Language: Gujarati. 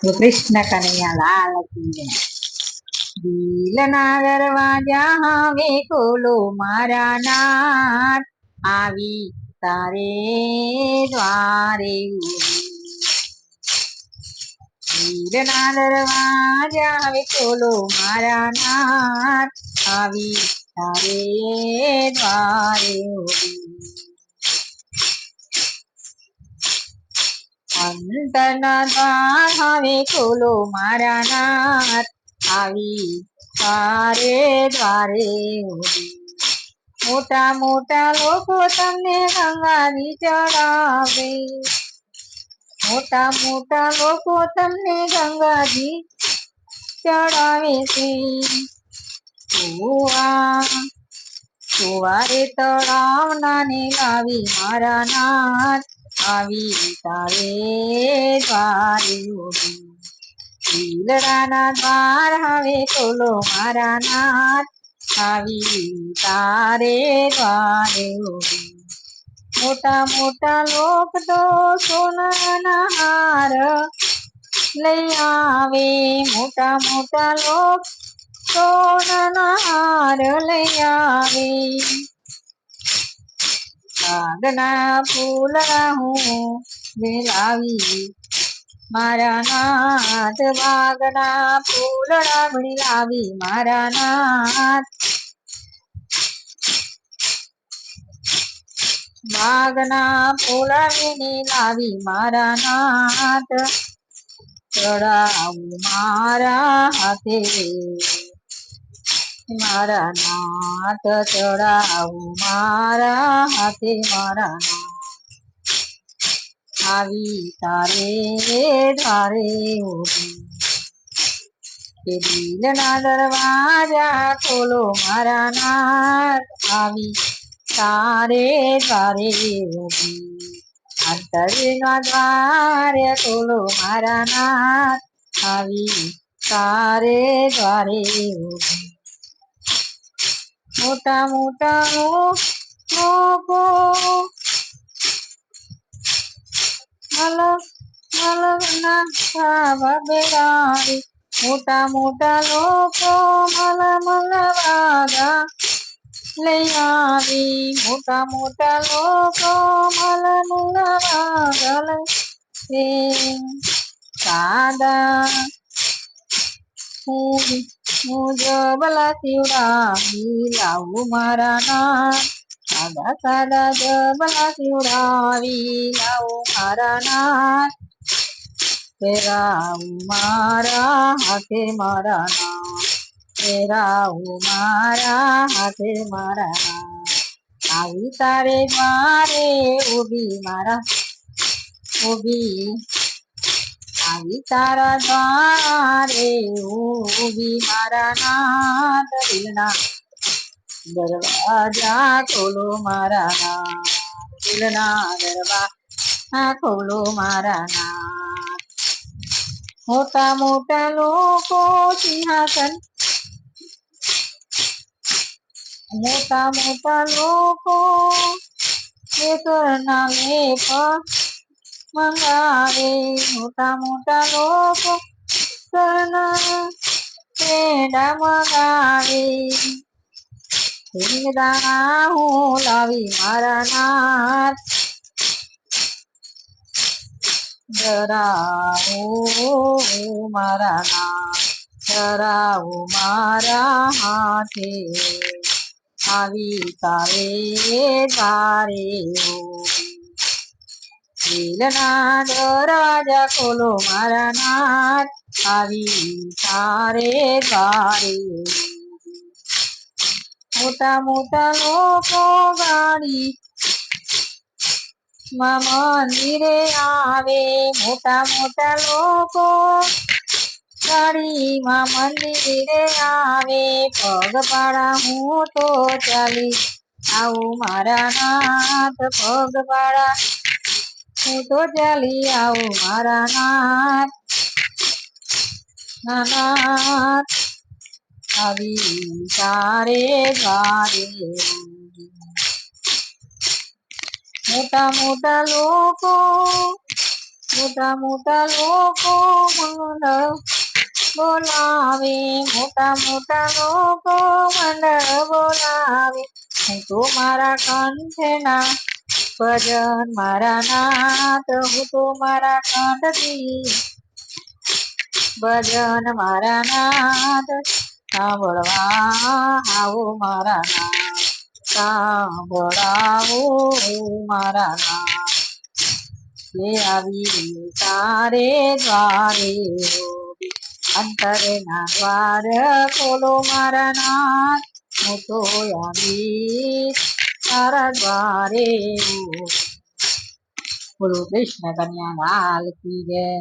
કૃષ્ણ કનૈયા લાલ. દિલના દરવાજા હવે ખોલો મારા નાથ આવી તારે દ્વારે. દિલના દરવાજા હવે ખોલો મારા નાથ આવી તારે દ્વારે અંતરના દ્વાર હવે ખોલો મારા નાથ. આવી તારે દ્વારે મોટા મોટા લોકો તમને ગંગાની ચડાવે. મોટા મોટા લોકો તમને ગંગાજી ચડાવે છે. કુવા કુવારે તળાવ નાને લાવી મારા નાથ. આવી તારે દ્વારે ઊભી. પીલડાના દ્વાર હવે ખોલો મારા નાથ. આવી તારે દ્વારે મોટા મોટા લોક તો સોનાના હાર લઈ આવે. મોટા મોટા લોક સોનાના હાર લઈ આવે. કાગના ફૂલ હું મેલાવી મારા નાથ બાગના ફૂલડા મિલાવી મારા નાથ બાગના ફૂલડા લાવી. મારા નાથ ચડાવું મારા હાથે. મારા નાથ ચડાવું, મારા હાથે મારા આવી તારે ઊભી. કે દિલના દરવાજા ખોલો, મારા નાથ. આવી તારે ઊભી. અંતરના દ્વારે ખોલો, મારા નાથ. આવી તારે દ્વારે ઊભી. મોટા મોટા લોકો મલક મલકના ખાવા બેરાવી મોટા મોટા લોકો મલ મલ વાગા લઈ આવી મોટા મોટા લોકો મલ મલ વાગા લઈ સાદા હું જબલા શિવડાવી લાવું મારા નાથ સાદા સાદા જબલા શિવડાવી લાવું મારા નાથ ફેરાવું મારા હાથે મારા નાથ ફેરાવું મારા હાથે મારા નાથ આવી તારે મારે ઊભી મારા, ઊભી આવી તારા દ્વારે ઊભી મારા નાથ દિલના દરવાજા ખોલો મારા નાથ દિલના દરવાજા ખોલો મારા નાથ. મોટા મોટા લોકો સિંહાસન. મોટા મોટા લોકો. કેસરના લેપ મંગાવે મોટા મોટા લોકો કરના પેડા મંગાવે. સિંગદાણા હું લાવી મારા નાથ. ડરાવો મારા નાથ, ડરાવો મારા હાથે. આવી તારે તારે દિલના રાજા ખોલો મારા નાથ આવી તારે દ્વારે મોટા મોટા લોકો ગાડી માં મંદિરે આવે. મોટા મોટા લોકો ગાડીમાં મંદિરે આવે. પગપાળા હું તો ચાલી આવું મારા નાથ પગપાળા હું તો ચાલી આવું મારા નાથ ના નાથ આવી તારે દ્વારે મોટા મોટા લોકો મોટા મોટા લોકો બોલાવે મોટા મોટા લોકો મંડળ બોલાવે હું તો મારા કંઠના ભજન મારા નાથ, હું તો મારા કંઠથી ભજન મારા નાથ, સાંભળવા આવો મારા નાથ, સાંભળાવો મારા નાથ. એ આવી તારે દ્વારે અંતરે ના દ્વાર ખોલો મારા નાથ. હું તો આવી તારા દ્વારે બોલો કૃષ્ણ કન્યા લાલ કી જય